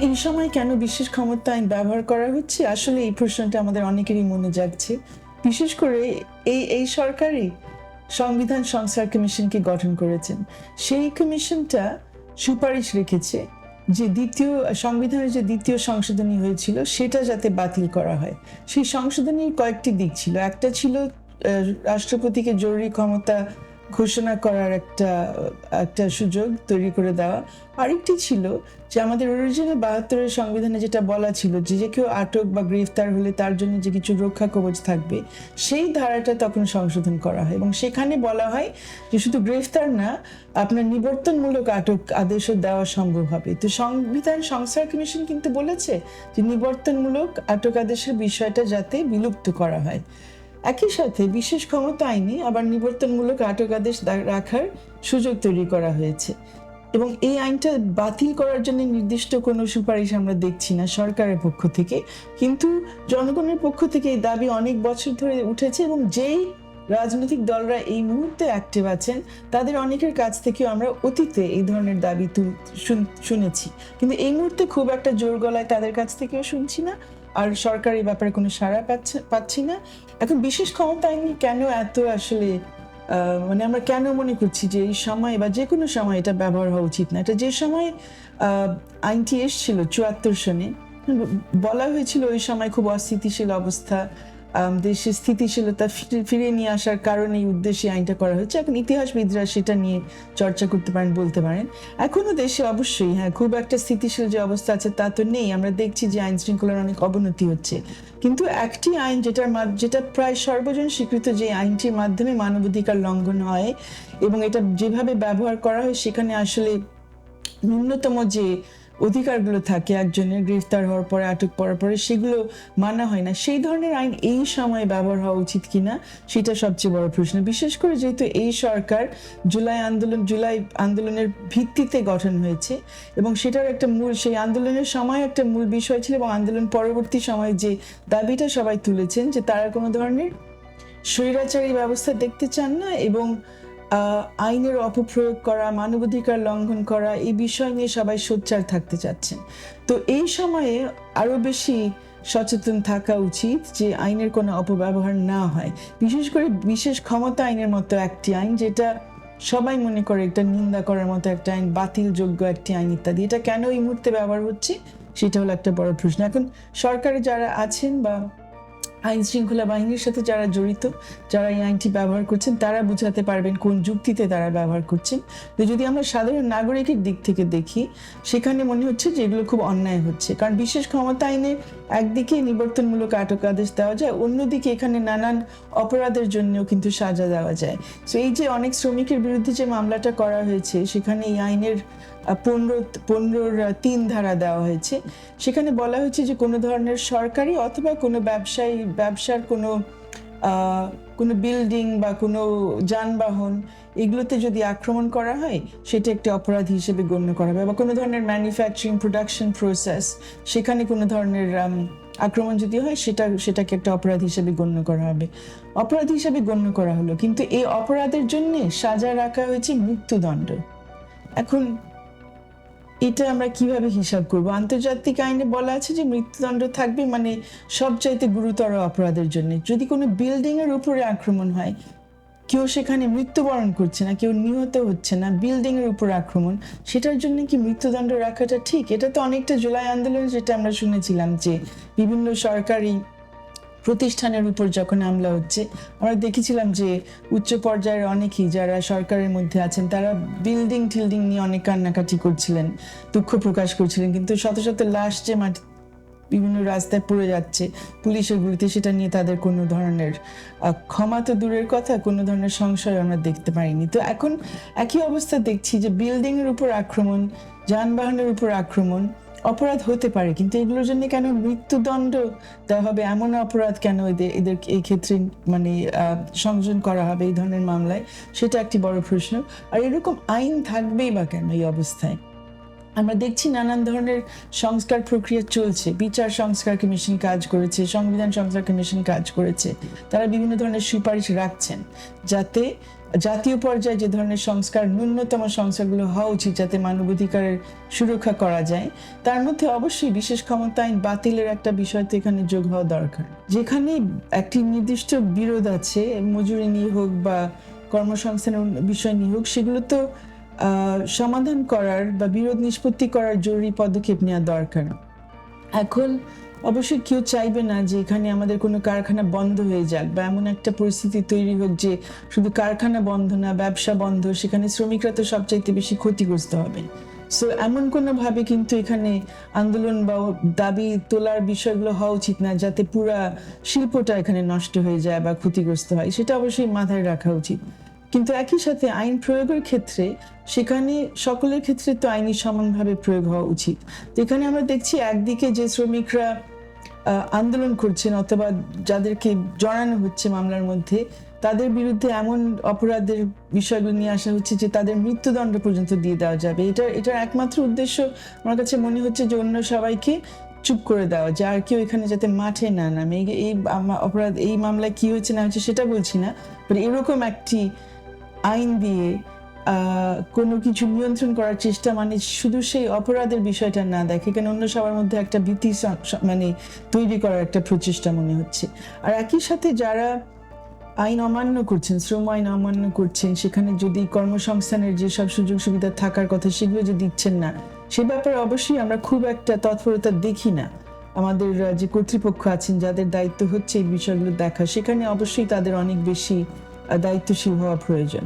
এই সময় কেন বিশেষ ক্ষমতা আইন ব্যবহার করা হচ্ছে? আসলে এই প্রশ্নটা আমাদের অনেকেরই মনে জাগছে। বিশেষ করে এই এই সরকারই সংবিধান সংস্কার কমিশনকে গঠন করেছেন। সেই কমিশনটা সুপারিশ রেখেছে যে দ্বিতীয়, সংবিধানের যে দ্বিতীয় সংশোধনী হয়েছিল, সেটা যাতে বাতিল করা হয়। সেই সংশোধনীর কয়েকটি দিক ছিল। একটা ছিল রাষ্ট্রপতিকে জরুরি ক্ষমতা ঘোষণা করার একটা একটা সুযোগ তৈরি করে দেওয়া। আরেকটি ছিল যে আমাদের অরিজিনাল বাহাত্তরের সংবিধানে যেটা বলা ছিল যে যে কেউ আটক বা গ্রেফতার হলে তার জন্য যে কিছু রক্ষা কবচ থাকবে, সেই ধারাটা তখন সংশোধন করা হয়। এবং সেখানে বলা হয় যে শুধু গ্রেফতার না, আপনার নিবর্তনমূলক আটক আদেশও দেওয়া সম্ভব হবে। তো সংবিধান সংস্কার কমিশন কিন্তু বলেছে যে নিবর্তনমূলক আটক আদেশের বিষয়টা যাতে বিলুপ্ত করা হয়। একই সাথে বিশেষ ক্ষমতা আইনে আবার নিবর্তনমূলক আটক আদেশ রাখার সুযোগ তৈরি করা হয়েছে। এবং এই আইনটা বাতিল করার জন্য নির্দিষ্ট কোনো সুপারিশ আমরা দেখছি না সরকারের পক্ষ থেকে। কিন্তু জনগণের পক্ষ থেকে এই দাবি অনেক বছর ধরে উঠেছে এবং যেই রাজনৈতিক দলরা এই মুহূর্তে অ্যাক্টিভ আছেন, তাদের অনেকের কাছ থেকেও আমরা অতীতে এই ধরনের দাবি শুনেছি। কিন্তু এই মুহূর্তে খুব একটা জোর গলায় তাদের কাছ থেকেও শুনছি না। আর সরকার এই ব্যাপারে কোনো সাড়া পাচ্ছে, পাচ্ছি না। এখন বিশেষ ক্ষমতা আইন কেন এত আসলে মানে আমরা কেন মনে করছি যে এই সময় বা যে কোনো সময় এটা ব্যবহার হওয়া উচিত না? এটা যে সময় আইনটি এসছিল চুয়াত্তর সনে, বলা হয়েছিল ওই সময় খুব অস্থিতিশীল অবস্থা আম, দেশে স্থিতিশীলতা ফিরে- ফিরিয়ে নিয়ে আসার কারণে এই উদ্দেশ্যে আইনটা করা হয়েছে এখন ইতিহাসবিদরা সেটা নিয়ে চর্চা করতে পারেন বলতে পারেন। এখনও দেশে অবশ্যই হ্যাঁ খুব একটা স্থিতিশীল যে অবস্থা আছে তা তো নেই। আমরা দেখছি যে আইন শৃঙ্খলার অনেক অবনতি হচ্ছে। কিন্তু একটি আইন যেটার যেটা প্রায় সর্বজন স্বীকৃত যে আইনটির মাধ্যমে মানবাধিকার লঙ্ঘন হয় এবং এটা যেভাবে ব্যবহার করা হয় সেখানে আসলে ন্যূনতম যে অধিকারগুলো থাকে, একজনের গ্রেফতার হওয়ার পরে, আটক পড়ার পরে সেগুলো মানা হয় না। সেই ধরনের আইন এই সময় ব্যবহার হওয়া উচিত কিনা সেটা সবচেয়ে বড় প্রশ্ন। বিশেষ করে যেহেতু এই সরকার জুলাই আন্দোলন, জুলাই আন্দোলনের ভিত্তিতে গঠন হয়েছে এবং সেটার একটা মূল, সেই আন্দোলনের সময় একটা মূল বিষয় ছিল এবং আন্দোলন পরবর্তী সময়ে যে দাবিটা সবাই তুলেছেন যে তারা কোনো ধরনের স্বৈরাচারী ব্যবস্থা দেখতে চান না এবং আইনের অপপ্রয়োগ করা, মানবাধিকার লঙ্ঘন করা, এই বিষয় নিয়ে সবাই সোচ্চার থাকতে চাচ্ছেন। তো এই সময়ে আরও বেশি সচেতন থাকা উচিত যে আইনের কোনো অপব্যবহার না হয়। বিশেষ করে বিশেষ ক্ষমতা আইনের মতো একটি আইন যেটা সবাই মনে করে একটা নিন্দা করার মতো একটা আইন, বাতিলযোগ্য একটি আইন ইত্যাদি। এটা কেন এই মুহূর্তে ব্যবহার হচ্ছে? সেটা হলো একটা বড় প্রশ্ন। এখন সরকারে যারা আছেন বা আইন শৃঙ্খলা বাহিনীর সাথে যারা জড়িত, যারা এই আইনটি ব্যবহার করছেন, তারা বুঝাতে পারবেন কোন যুক্তিতে তারা ব্যবহার করছেন। তো যদি আমরা সাধারণ নাগরিকের দিক থেকে দেখি, সেখানে মনে হচ্ছে যে এগুলো খুব অন্যায় হচ্ছে। কারণ বিশেষ ক্ষমতা আইনে একদিকে নিবর্তনমূলক আটক আদেশ দেওয়া যায়, অন্যদিকে এখানে নানান অপরাধের জন্যও কিন্তু সাজা দেওয়া যায়। তো এই যে অনেক শ্রমিকের বিরুদ্ধে যে মামলাটা করা হয়েছে, সেখানে এই আইনের পনেরো, পনেরোর তিন ধারা দেওয়া হয়েছে। সেখানে বলা হয়েছে যে কোনো ধরনের সরকারি অথবা কোনো ব্যবসায়ী, ব্যবসার কোনো কোনো বিল্ডিং বা কোনো যানবাহন, এগুলোতে যদি আক্রমণ করা হয়, সেটা একটি অপরাধ হিসেবে গণ্য করা হবে বা কোনো ধরনের ম্যানুফ্যাকচারিং প্রোডাকশন প্রসেস সেখানে কোনো ধরনের আক্রমণ যদি হয়, সেটা, সেটাকে একটা অপরাধ হিসেবে গণ্য করা হবে। অপরাধ হিসেবে গণ্য করা হলো, কিন্তু এই অপরাধের জন্যে সাজা রাখা হয়েছে মৃত্যুদণ্ড। এখন এটা আমরা কীভাবে হিসাব করব? আন্তর্জাতিক আইনে বলা আছে যে মৃত্যুদণ্ড থাকবে মানে সবচাইতে গুরুতর অপরাধের জন্য। যদি কোনো বিল্ডিং এর উপরে আক্রমণ হয়, কেউ সেখানে মৃত্যুবরণ করছে না, কেউ নিহত হচ্ছে না বিল্ডিং এর উপর আক্রমণ, সেটার জন্য কি মৃত্যুদণ্ড রাখাটা ঠিক? এটা তো অনেকটা জুলাই আন্দোলন যেটা আমরা শুনেছিলাম যে বিভিন্ন সরকারি প্রতিষ্ঠানের উপর যখন হামলা হচ্ছে, আমরা দেখেছিলাম যে উচ্চ পর্যায়ের অনেকেই যারা সরকারের মধ্যে আছেন, তারা বিল্ডিং টিল্ডিং নিয়ে অনেক কান্নাকাটি করছিলেন, দুঃখ প্রকাশ করছিলেন, কিন্তু শত শত লাশ যে মাটি বিভিন্ন রাস্তায় পড়ে যাচ্ছে পুলিশের গুলিতে, সেটা নিয়ে তাদের কোনো ধরনের ক্ষমা তো দূরের কথা, কোনো ধরনের সংশয় আমরা দেখতে পাইনি। তো এখন একই অবস্থা দেখছি যে বিল্ডিংয়ের উপর আক্রমণ, যানবাহনের উপর আক্রমণ অপরাধ হতে পারে, কিন্তু এগুলোর জন্য কেন মৃত্যুদণ্ড দেওয়া হবে? এমন অপরাধ কেন এদের এদের এই ক্ষেত্রে মানে সংযোজন করা হবে এই ধরনের মামলায়? সেটা একটি বড় প্রশ্ন। আর এরকম আইন থাকবেই বা কেন এই অবস্থায়? আমরা দেখছি নানান ধরনের সংস্কার প্রক্রিয়া চলছে। বিচার সংস্কার কমিশন কাজ করেছে, সংবিধান সংস্কার কমিশন কাজ করেছে। তারা বিভিন্ন ধরনের সুপারিশ রাখছেন যাতে জাতীয় পর্যায়ে যে ধরনের সংস্কার, ন্যূনতম সংস্কারগুলো হওয়া উচিত যাতে মানবাধিকারের সুরক্ষা করা যায়, তার মধ্যে অবশ্যই বিশেষ ক্ষমতা আইন বাতিলের একটা বিষয় তো এখানে যোগ হওয়া দরকার। যেখানে একটি নির্দিষ্ট বিরোধ আছে, মজুরি নিয়ে হোক বা কর্মসংস্থানের বিষয় নিয়ে হোক, সেগুলো তো সমাধান করার বা বিরোধ নিষ্পত্তি করার জরুরি পদক্ষেপ নেওয়া দরকার। এখন অবশ্যই কেউ চাইবে না যে এখানে আমাদের কোনো কারখানা বন্ধ হয়ে যাক বা এমন একটা পরিস্থিতি তৈরি হোক যে শুধু কারখানা বন্ধ না, ব্যবসা বন্ধ, সেখানে শ্রমিকরা তো সবচাইতে বেশি ক্ষতিগ্রস্ত হবে সো এমন কোনো ভাবে কিন্তু এখানে আন্দোলন বা দাবি তোলার বিষয়গুলো হওয়া উচিত না যাতে পুরা শিল্পটা এখানে নষ্ট হয়ে যায় বা ক্ষতিগ্রস্ত হয়, সেটা অবশ্যই মাথায় রাখা উচিত। কিন্তু একই সাথে আইন প্রয়োগের ক্ষেত্রে, সেখানে সকলের ক্ষেত্রে তো আইনি সমানভাবে প্রয়োগ হওয়া উচিত। এখানে আমরা দেখছি একদিকে যে শ্রমিকরা আন্দোলন করছেন অথবা যাদেরকে জড়ানো হচ্ছে মামলার মধ্যে, তাদের বিরুদ্ধে এমন অপরাধের বিষয়গুলো নিয়ে আসা হচ্ছে যে তাদের মৃত্যুদণ্ড পর্যন্ত দিয়ে দেওয়া যাবে। এটা এটার একমাত্র উদ্দেশ্য আমার কাছে মনে হচ্ছে যে অন্য সবাইকে চুপ করে দেওয়া, যে আর কেউ এখানে যাতে মাঠে না নামে। এই অপরাধ, এই মামলায় কি হয়েছে না হয়েছে সেটা বলছি না বাট এরকম একটি আইন দিয়ে কোনো কিছু নিয়ন্ত্রণ করার চেষ্টা মানে শুধু সেই অপরাধের বিষয়টা না দেখে, কেন অন্য সবার মধ্যে একটা ভীতি মানে তৈরি করার একটা প্রচেষ্টা মনে হচ্ছে। আর একই সাথে যারা আইন অমান্য করছেন, শ্রম আইন অমান্য করছেন, সেখানে যদি কর্মসংস্থানের যেসব সুযোগ সুবিধা থাকার কথা সেগুলো যদি দিচ্ছেন না, সে ব্যাপারে অবশ্যই আমরা খুব একটা তৎপরতা দেখি না। আমাদের যে কর্তৃপক্ষ আছেন, যাদের দায়িত্ব হচ্ছে এই বিষয়গুলো দেখা, সেখানে অবশ্যই তাদের অনেক বেশি দায়িত্বশীল হওয়া প্রয়োজন